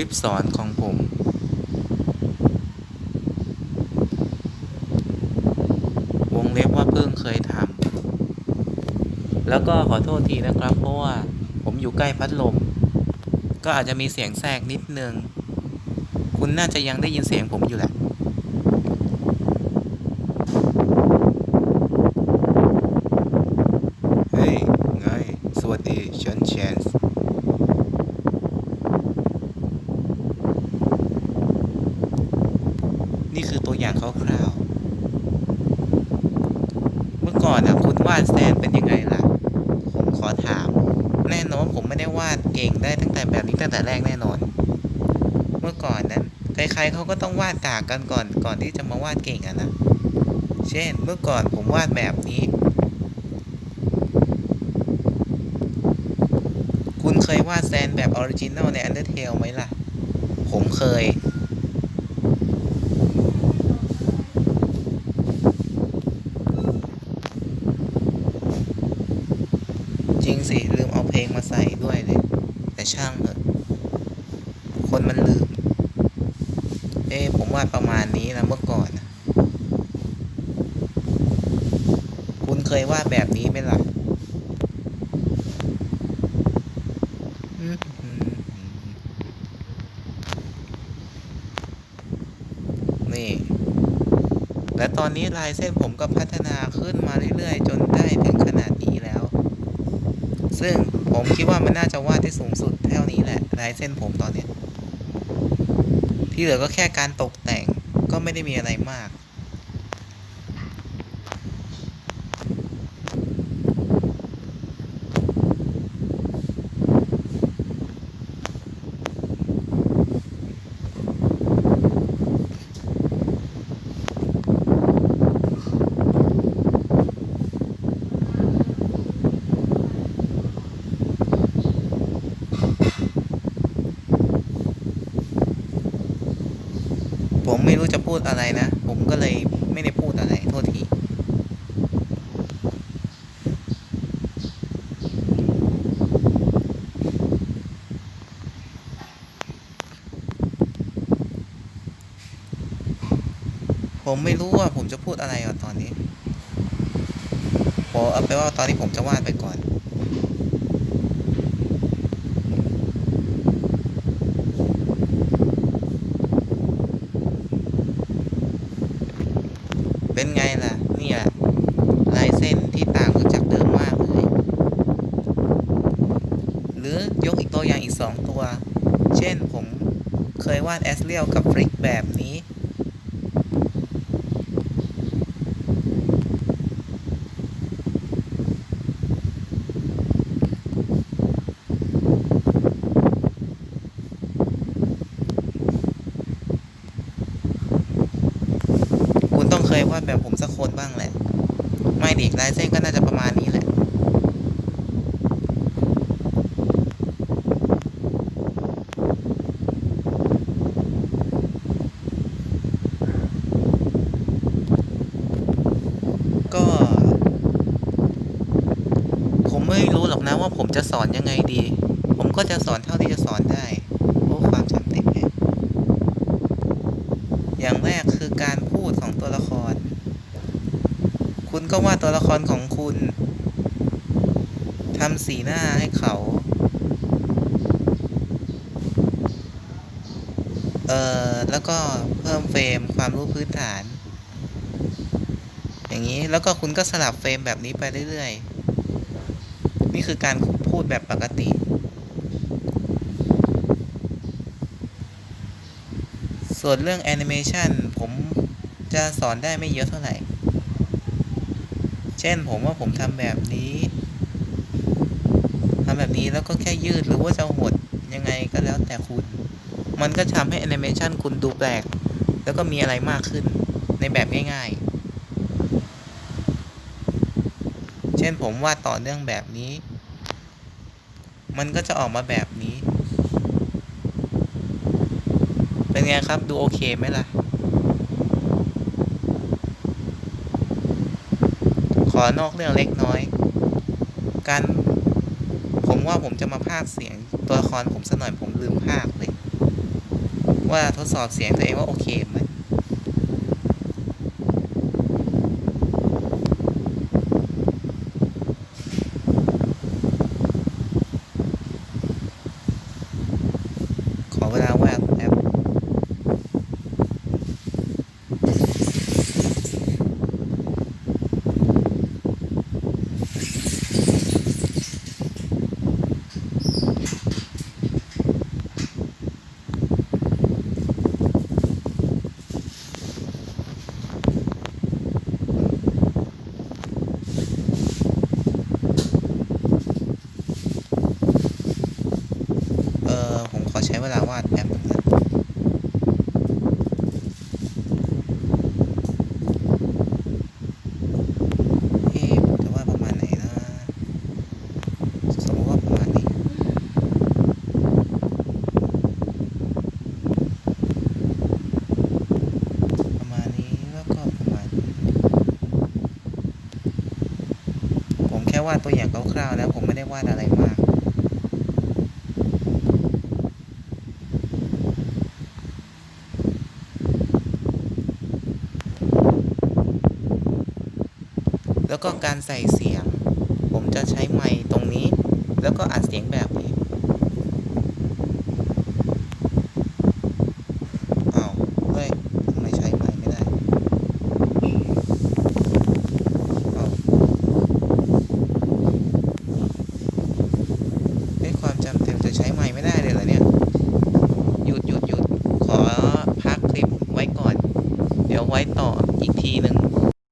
ลิปสอนของผม วงเล็บว่าเพิ่งเคยทำแล้วก็ขอโทษทีนะครับ เพราะว่าผมอยู่ใกล้พัดลม ก็อาจจะมีเสียงแทรกนิดนึง คุณน่าจะยังได้ยินเสียงผมอยู่แหละ เฮ้ย ไง สวัสดี ฉันแชนส์ นี่คือ ตัวอย่างคร่าวๆ เมื่อก่อนนะคุณวาดแซนเป็นยังไงล่ะ ผมขอถาม แน่นอนผมไม่ได้วาดเก่งได้ตั้งแต่แบบนี้ตั้งแต่แรกแน่นอน เมื่อก่อนนั้นใครๆเขาก็ต้องวาดตากกันก่อนก่อนที่จะมาวาดเก่งอะนะ เช่น เมื่อก่อนผมวาดแบบนี้ คุณเคยวาดแซนแบบออริจินอลใน Undertale ไหมล่ะ ผมเคย จริงสิ ลืม เพลงมาใส่ด้วยเลย แต่ช่างเถอะ คนมันลืม เอ้ผมวาดประมาณนี้นะเมื่อก่อน คุณเคยวาดแบบนี้ไหมล่ะนี่ และตอนนี้ลายเส้นผมก็พัฒนาขึ้นมาเรื่อยๆ จนได้ถึงขนาดนี้แล้ว ซึ่ง ผมคิดว่ามันน่าจะวาดที่สูงสุดเท่านี้แหละลายเส้นผมตอนเนี้ ที่เหลือก็แค่การตกแต่งก็ไม่ได้มีอะไรมาก ผมไม่รู้จะพูดอะไรนะ ผมก็เลยไม่ได้พูดอะไร โทษที ผมไม่รู้ว่าผมจะพูดอะไรอะตอนนี้ผมเอาไปว่าตอนนี้ผมจะวาดไปก่อน เป็นไงล่ะ นี่แหละลายเส้นที่ต่างจากเดิมมากเลย หรือยกอีกตัวอย่างอีกสองตัว เช่นผมเคยวาดแอสเรียลกับฟริกแบบนี้ คุณต้องเคย วาดแบบผมสักคนบ้างแหละ ไม่ดิลายเส้นก็น่าจะประมาณนี้แหละ ก็ ผมไม่รู้หรอกนะว่าผมจะสอนยังไงดี ผมก็จะสอนเท่าที่จะสอนได้เพราะความจำติดไง อย่างแรกคือการพูดของตัวละคร คุณก็ว่าตัวละครของคุณทำสีหน้าให้เขา เอ่อ แล้วก็เพิ่มเฟรมความรู้พื้นฐาน อย่างนี้ แล้วก็คุณก็สลับเฟรมแบบนี้ไปเรื่อยๆ นี่คือการพูดแบบปกติ ส่วนเรื่องแอนิเมชันผมจะสอนได้ไม่เยอะเท่าไหร่ เช่นผมว่าผมทำแบบนี้ทำแบบนี้แล้วก็แค่ยืดหรือว่าจะหดยังไงก็แล้วแต่คุณ มันก็ทำให้แอนิเมชันคุณดูแปลก แล้วก็มีอะไรมากขึ้นในแบบง่ายๆ เช่นผมวาดต่อเนื่องแบบนี้ มันก็จะออกมาแบบนี้ เป็นไงครับ ดูโอเคไหมล่ะ ขอนอกเรื่องเล็กน้อย การผมว่าผมจะมาพากเสียงตัวละครผมสักหน่อยผมลืมพากเลย ว่าทดสอบเสียงตัวเองว่าโอเคไหม วาดตัวอย่างคร่าวๆนะผมไม่ได้วาดอะไรมาก แล้วก็การใส่เสียง ผมจะใช้ไมค์ตรงนี้ แล้วก็อัดเสียงแบบ ต่ออีกทีหนึ่ง